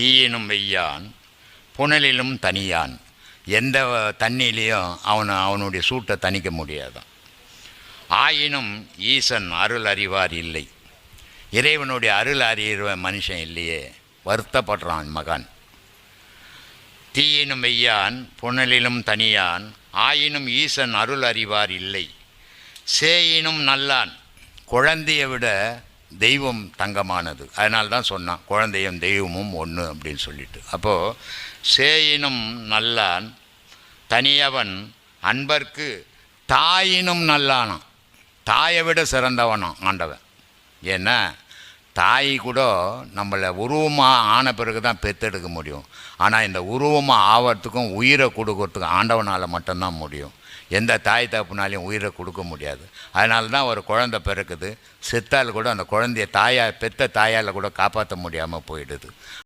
தீயினும் வெய்யான் புனலிலும் தனியான். எந்த தண்ணியிலையும் அவனை அவனுடைய சூட்டை தணிக்க முடியாதான். ஆயினும் ஈசன் அருள் அறிவார் இல்லை. இறைவனுடைய அருள் அறிகிற மனுஷன் இல்லையே வருத்தப்படுறான் மகான். தீயினும் வெய்யான் புனலிலும் தனியான் ஆயினும் ஈசன் அருள் அறிவார் இல்லை. சேயினும் நல்லான். குழந்தையை விட தெய்வம் தங்கமானது. அதனால தான் சொன்னான் குழந்தையும் தெய்வமும் ஒன்று அப்படின்னு சொல்லிட்டு. அப்போது சேயினும் நல்லான் தனியவன் அன்பர்க்கு தாயினும் நல்லானான். தாயை விட சிறந்தவனான் ஆண்டவன். ஏன்னா தாய் கூட நம்மளை உருவமாக ஆன பிறகு தான் பெத்தெடுக்க முடியும். ஆனால் இந்த உருவமாக ஆவறதுக்கும் உயிரை கொடுக்கறதுக்கும் ஆண்டவனால் மட்டும்தான் முடியும். எந்த தாய் தப்புனாலையும் உயிரை கொடுக்க முடியாது. அதனால தான் ஒரு குழந்தை பிறக்குது. செத்தால் கூட அந்த குழந்தைய தாயா பெத்த தாயால் கூட காப்பாற்ற முடியாமல் போயிடுது.